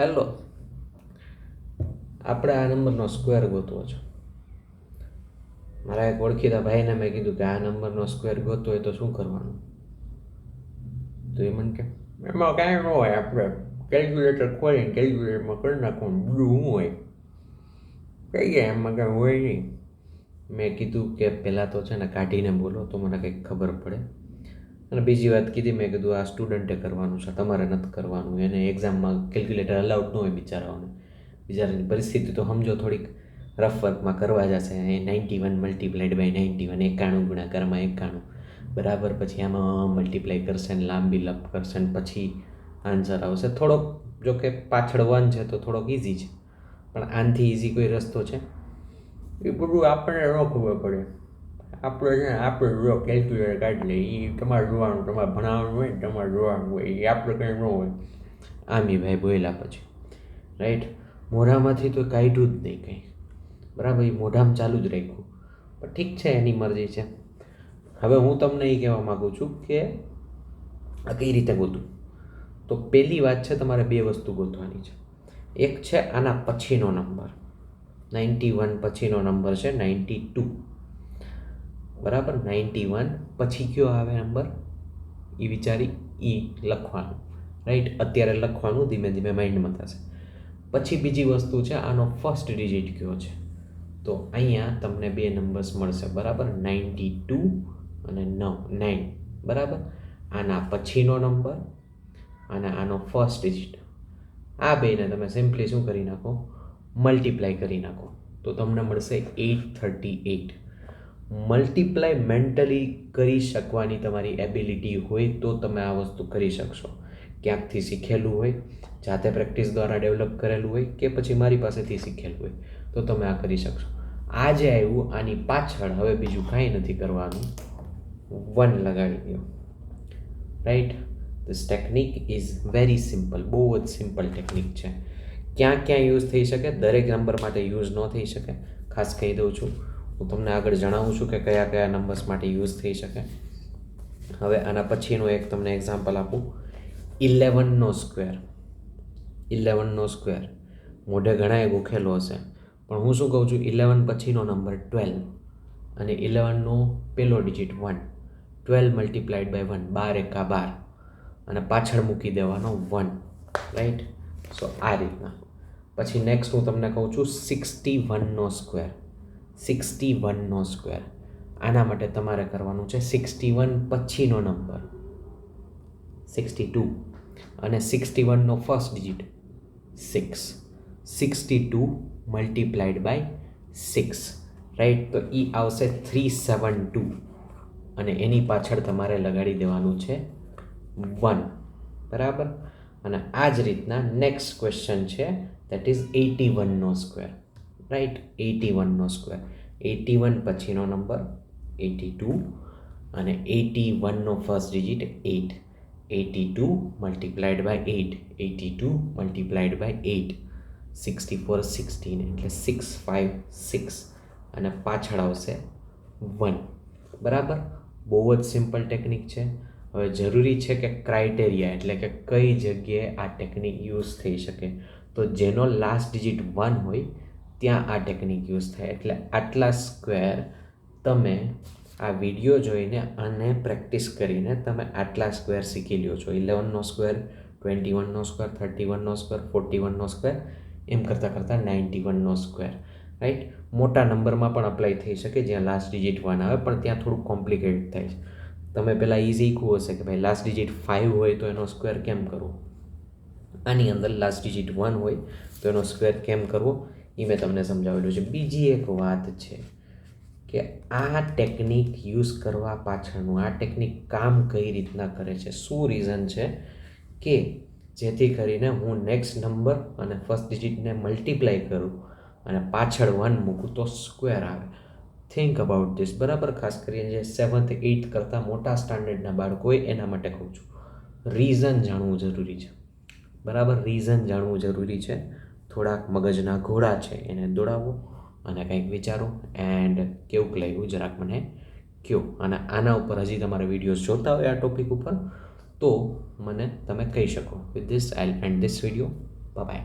Hello. આપણે આ નંબરનો સ્ક્વેર ગોતવો છે. મારા એક ઓળખીતા ભાઈને મેં કીધું કે આ નંબરનો સ્ક્વેર ગોતવો હોય તો શું કરવાનું? તો એ મને કે? એમાં કાંઈ ન હોય આપણે કેલ્ક્યુલેટર ખોલીને કેલ્ક્યુલેટરમાં કરી નાખવાનું બધું શું હોય? કઈ ગયા એમાં કાંઈ હોય નહીં. મેં કીધું કે પહેલાં તો છે ને કાઢીને બોલો તો મને કંઈક ખબર પડે. અને બીજી વાત કીધી મેં કીધું, આ સ્ટુડન્ટે કરવાનું છે, તમારે નથી કરવાનું. એને એક્ઝામમાં કેલ્ક્યુલેટર અલાઉડ ન હોય બિચારાઓને. બિચારાની પરિસ્થિતિ તો સમજો થોડીક રફ વર્કમાં કરવા જશે, એ ninety one multiplied by ninety one એકાણું ગુણાકારમાં એકાણું. બરાબર, પછી આમાં મલ્ટીપ્લાય કરશે ને લાંબી લપ કરશે ને પછી આન્સર આવશે. થોડોક, જો કે પાછળ વન છે તો થોડોક ઇઝી છે. પણ આનાથી ઇઝી કોઈ રસ્તો છે? એ બધું આપણને ન ખબર પડે. આપણે છે ને, આપણે જો કેલ્ક્યુલેટર કાઢી લઈએ એ તમારે જોવાનું, તમારે ભણાવવાનું હોય ને, તમારે જોવાનું હોય એ આપણે કંઈ ન હોય. આમી ભાઈ બોલ્યા પછી. રાઈટ મોઢામાંથી તો કાઢ્યું જ નહીં કંઈ. બરાબર એ મોઢામાં ચાલુ જ રાખ્યું. પણ ઠીક છે, એની મરજી છે. હવે હું તમને એ કહેવા માગું છું કે, આ કઈ રીતે ગોતું તો પહેલી વાત છે, તમારે બે વસ્તુ ગોતવાની છે. એક છે, આના પછીનો નંબર. નાઇન્ટી વન પછીનો નંબર છે નાઇન્ટી ટુ બરાબર? નાઇન્ટી વન પછી કયો આવે નંબર એ વિચારી એ લખવાનું. રાઈટ અત્યારે લખવાનું ધીમે ધીમે માઇન્ડમાં થશે. પછી બીજી વસ્તુ છે, આનો ફર્સ્ટ ડિજિટ કયો છે? તો અહીંયા તમને બે નંબર્સ મળશે. બરાબર? નાઇન્ટી ટુ અને નવ નાઇન બરાબર? આના પછીનો નંબર અને આનો ફર્સ્ટ ડિજિટ આ બેને તમે સિમ્પલી શું કરી નાખો? મલ્ટીપ્લાય કરી નાખો. તો તમને મળશે eight thirty eight multiply mentally કરી શકવાની તમારી એબિલિટી હોય તો તમે આ વસ્તુ કરી શકશો. ક્યાંકથી શીખેલું હોય, જાતે પ્રેક્ટિસ દ્વારા ડેવલપ કરેલું હોય કે પછી મારી પાસેથી શીખેલું હોય, તો તમે આ કરી શકશો. આ જે આવ્યું, આની પાછળ હવે બીજું કાંઈ નથી કરવાનું. વન લગાડી દો. Right this technique is very simple બહુ જ સિમ્પલ ટેકનિક છે. ક્યાં ક્યાં યુઝ થઈ શકે? દરેક નંબર માટે યુઝ ન થઈ શકે. ખાસ કહી દઉં છું. હું તમને આગળ જણાવું છું કે કયા કયા નંબર્સ માટે યુઝ થઈ શકે. હવે આના પછીનું એક તમને એક્ઝામ્પલ આપું. ઇલેવનનો સ્ક્વેર ઇલેવનનો સ્ક્વેર મોઢે ઘણાએ ગોખેલો હશે. પણ હું શું કહું છું? ઇલેવન પછીનો નંબર ટ્વેલ્વ અને ઇલેવનનો પેલો digit one twelve multiplied by one બાર એકા બાર. અને પાછળ મૂકી દેવાનો વન રાઈટ સો આ રીતના. પછી નેક્સ્ટ હું તમને કહું છું સિક્સટી વનનો સ્ક્વેર સિક્સટી વનનો સ્ક્વેર. આના માટે તમારે કરવાનું છે સિક્સટી વન પછીનો નંબર. Sixty two. અને sixty વનનો first digit six. Sixty two multiplied by six. Right? તો એ આવશે થ્રી સેવન ટુ. અને એની પાછળ તમારે લગાડી દેવાનું છે વન. બરાબર? અને આ જ રીતના નેક્સ્ટ ક્વેશ્ચન છે દેટ ઇઝ એટી વનનો સ્ક્વેર. રાઈટ એટી વનનો સ્ક્વેર એટી વન પછીનો નંબર એટી ટુ અને eighty વનનો first digit eight eighty two multiplied by eight eighty two multiplied by eight sixty four sixteen એટલે six five six અને પાછળ આવશે one બરાબર? બહુ જ સિમ્પલ ટેકનિક છે. હવે જરૂરી છે કે ક્રાઇટેરિયા એટલે કે કઈ જગ્યાએ આ ટેકનિક યુઝ થઈ શકે. તો જેનો લાસ્ટ ડિજિટ વન હોય ત્યાં આ ટેકનિક યુઝ થાય. એટલે આટલા સ્ક્વેર તમે આ વીડિયો જોઈને અને પ્રેક્ટિસ કરીને તમે આટલા સ્ક્વેર શીખી લ્યો છો. ઇલેવનનો સ્ક્વેર ટ્વેન્ટી વનનો સ્ક્વેર થર્ટી વનનો સ્ક્વેર ફોર્ટી વનનો સ્ક્વેર એમ કરતાં કરતાં નાઇન્ટી વનનો સ્ક્વેર રાઈટ મોટા નંબરમાં પણ અપ્લાય થઈ શકે, જ્યાં લાસ્ટ ડિજિટ વન આવે, પણ ત્યાં થોડું કોમ્પ્લિકેટ થાય છે. તમે પહેલાં ઇઝી કહું હશે કે ભાઈ લાસ્ટ ડિજિટ ફાઇવ હોય તો એનો સ્ક્વેર કેમ કરવો? આની અંદર લાસ્ટ ડિજિટ વન હોય તો એનો સ્ક્વેર કેમ કરવો? એ મેં તમને સમજાવેલું છે. બીજી એક વાત છે કે આ ટેકનિક યુઝ કરવા પાછળનું, આ ટેકનિક કામ કઈ રીતના કરે છે? શું રીઝન છે? કે જેથી કરીને હું નેક્સ્ટ નંબર અને ફર્સ્ટ ડિજિટને મલ્ટીપ્લાય કરું અને પાછળ વન મૂકું તો સ્ક્વેર આવે. થિંક અબાઉટ ધીસ બરાબર? ખાસ કરીને જે સેવન્થ એઇથ કરતાં મોટા સ્ટાન્ડર્ડના બાળકો હોય એના માટે કહું છું. રીઝન જાણવું જરૂરી છે. બરાબર? રીઝન જાણવું જરૂરી છે. થોડાક મગજના ઘોડા છે, એને દોડાવો અને કંઈક વિચારો. એન્ડ કેવું લાગ્યું? જરાક મને કયો. અને આના ઉપર હજી તમારે વિડીયોઝ જોતા હોય આ ટોપિક ઉપર, તો મને તમે કહી શકો. With this I end this video bye